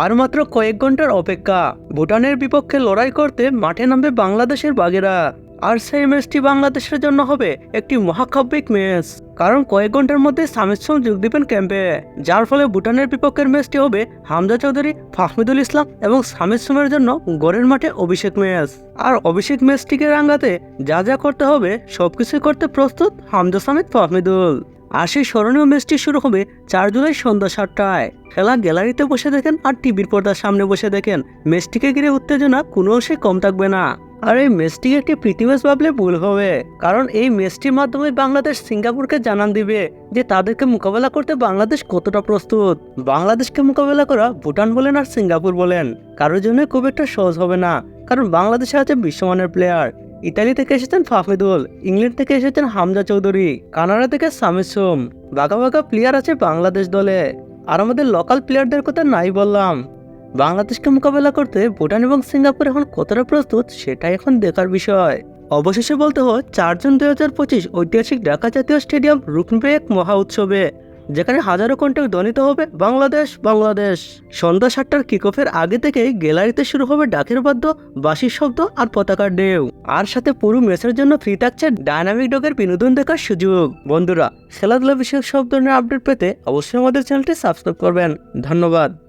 আর মাত্র কয়েক ঘণ্টার অপেক্ষা। ভুটানের বিপক্ষে লড়াই করতে মাঠে নামবে বাংলাদেশের বাগেরা। আর সেই ম্যাচটি বাংলাদেশের জন্য হবে একটি মহাকাব্যিক ম্যাচ। কারণ কয়েক ঘণ্টার মধ্যে সামিদ সোম যোগ দিবেন ক্যাম্পে। যার ফলে ভুটানের বিপক্ষের ম্যাচটি হবে হামজা চৌধুরী, ফাহমিদুল ইসলাম এবং সামিদ সোমের জন্য গড়ের মাঠে অভিষেক ম্যাচ। আর অভিষেক ম্যাচটিকে রাঙ্গাতে যা যা করতে হবে সবকিছু করতে প্রস্তুত হামজা সামিদ ফাহমিদুল। আর সেই স্মরণীয় ম্যাচটি শুরু হবে চার জুলাই সন্ধ্যা সাতটায়। খেলা গ্যালারিতে বসে দেখেন আর টিভির পর্দার সামনে বসে দেখেন। ম্যাচটিকে ঘিরে উত্তেজনা কোনো অংশে কম থাকবে না। আর এই ম্যাচটিকে একটি প্রীতি ম্যাচ ভাবলে ভুল হবে। কারণ এই ম্যাচটির মাধ্যমে বাংলাদেশ সিঙ্গাপুরকে জানান দিবে যে তাদেরকে মোকাবেলা করতে বাংলাদেশ কতটা প্রস্তুত। বাংলাদেশকে মোকাবেলা করা ভুটান বলেন আর সিঙ্গাপুর বলেন। কারোর জন্য খুব একটা সহজ হবে না। কারণ বাংলাদেশে আছে বিশ্বমানের প্লেয়ার ইতালি থেকে এসেছেন ফাহমিদুল ইংল্যান্ড থেকে এসেছেন হামজা চৌধুরী, কানাডা থেকে সামিদ সোম, বাঘা বাঘা প্লেয়ার আছে বাংলাদেশ দলে। আর আমাদের লোকাল প্লেয়ারদের কথা নাই বললাম। বাংলাদেশকে মোকাবেলা করতে ভুটান এবং সিঙ্গাপুর এখন কতটা প্রস্তুত সেটাই এখন দেখার বিষয়। অবশেষে বলতে হয়, চারজন দুই হাজার পঁচিশ ঐতিহাসিক ঢাকা জাতীয় স্টেডিয়াম রুকনবে এক মহা উৎসবে। যেখানে হাজারো কণ্ঠে ধ্বনিত হবে বাংলাদেশ বাংলাদেশ। সন্ধ্যা সাতটার কিকফের আগে থেকেই গ্যালারিতে শুরু হবে ডাকের বাদ্য, বাঁশির শব্দ আর পতাকার ঢেউ। আর সাথে পুরো ম্যাচের জন্য ফ্রি থাকছে ডায়নামিক ডগের বিনোদন দেখার সুযোগ। বন্ধুরা, খেলাধুলা বিষয়ক সব ধরনের আপডেট পেতে অবশ্যই আমাদের চ্যানেলটি সাবস্ক্রাইব করবেন। ধন্যবাদ।